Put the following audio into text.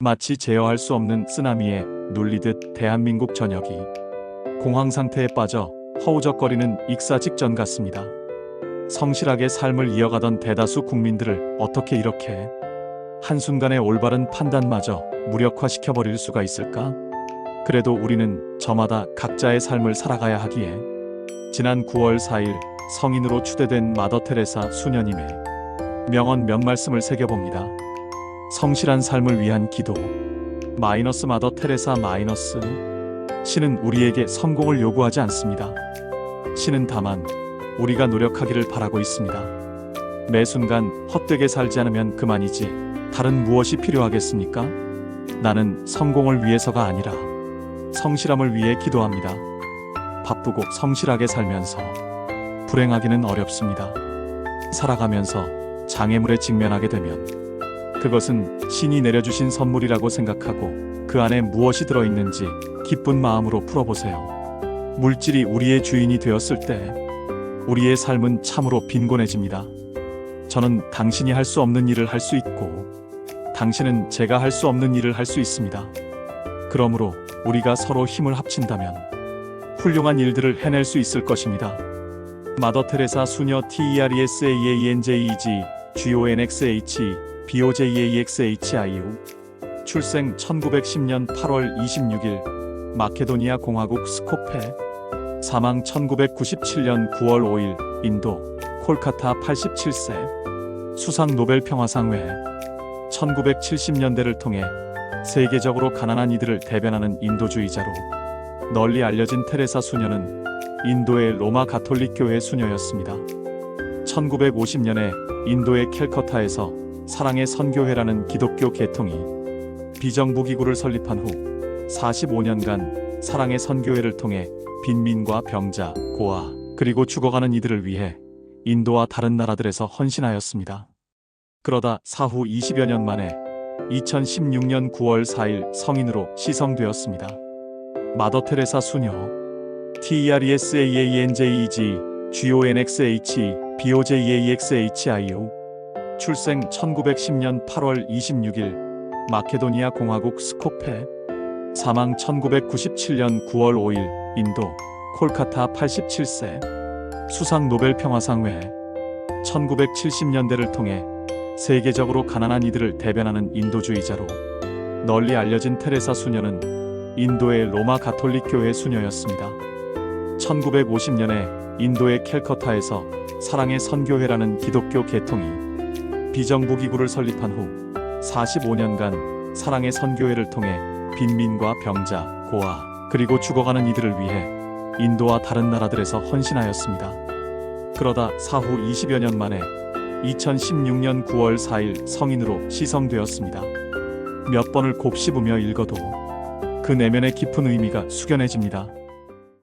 마치 제어할 수 없는 쓰나미에 눌리듯 대한민국 전역이 공황 상태에 빠져 허우적거리는 익사 직전 같습니다. 성실하게 삶을 이어가던 대다수 국민들을 어떻게 이렇게 한순간에 올바른 판단마저 무력화시켜버릴 수가 있을까? 그래도 우리는 저마다 각자의 삶을 살아가야 하기에 지난 9월 4일 성인으로 추대된 마더 테레사 수녀님의 명언 몇 말씀을 새겨봅니다. 성실한 삶을 위한 기도 마이너스 마더 테레사 마이너스 신은 우리에게 성공을 요구하지 않습니다. 신은 다만 우리가 노력하기를 바라고 있습니다. 매 순간 헛되게 살지 않으면 그만이지 다른 무엇이 필요하겠습니까? 나는 성공을 위해서가 아니라 성실함을 위해 기도합니다. 바쁘고 성실하게 살면서 불행하기는 어렵습니다. 살아가면서 장애물에 직면하게 되면 그것은 신이 내려주신 선물이라고 생각하고 그 안에 무엇이 들어있는지 기쁜 마음으로 풀어보세요. 물질이 우리의 주인이 되었을 때 우리의 삶은 참으로 빈곤해집니다. 저는 당신이 할 수 없는 일을 할 수 있고 당신은 제가 할 수 없는 일을 할 수 있습니다. 그러므로 우리가 서로 힘을 합친다면 훌륭한 일들을 해낼 수 있을 것입니다. 마더 테레사 수녀 T E R E S A A N J E G G O N X H B O J A X H I U 출생 1910년 8월 26일 마케도니아 공화국 스코페. 사망 1997년 9월 5일 인도 콜카타 87세. 수상 노벨 평화상 외 1970년대를 통해 세계적으로 가난한 이들을 대변하는 인도주의자로 널리 알려진 테레사 수녀는 인도의 로마 가톨릭 교회 수녀였습니다. 1950년에 인도의 캘커타에서 사랑의 선교회라는 기독교 계통이 비정부 기구를 설립한 후 45년간 사랑의 선교회를 통해 빈민과 병자, 고아, 그리고 죽어가는 이들을 위해 인도와 다른 나라들에서 헌신하였습니다. 그러다 사후 20여 년 만에 2016년 9월 4일 성인으로 시성되었습니다. 마더 테레사 수녀 T E R 출생 1910년 8월 26일 마케도니아 공화국 스코페. 사망 1997년 9월 5일 인도 콜카타 87세. 수상 노벨 평화상 외 1970년대를 통해 세계적으로 가난한 이들을 대변하는 인도주의자로 널리 알려진 테레사 수녀는 인도의 로마 가톨릭 교회 수녀였습니다. 1950년에 인도의 캘커타에서 사랑의 선교회라는 기독교 계통이 비정부 기구를 설립한 후 45년간 사랑의 선교회를 통해 빈민과 병자, 고아, 그리고 죽어가는 이들을 위해 인도와 다른 나라들에서 헌신하였습니다. 그러다 사후 20여 년 만에 2016년 9월 4일 성인으로 시성되었습니다. 몇 번을 곱씹으며 읽어도 그 내면의 깊은 의미가 숙연해집니다.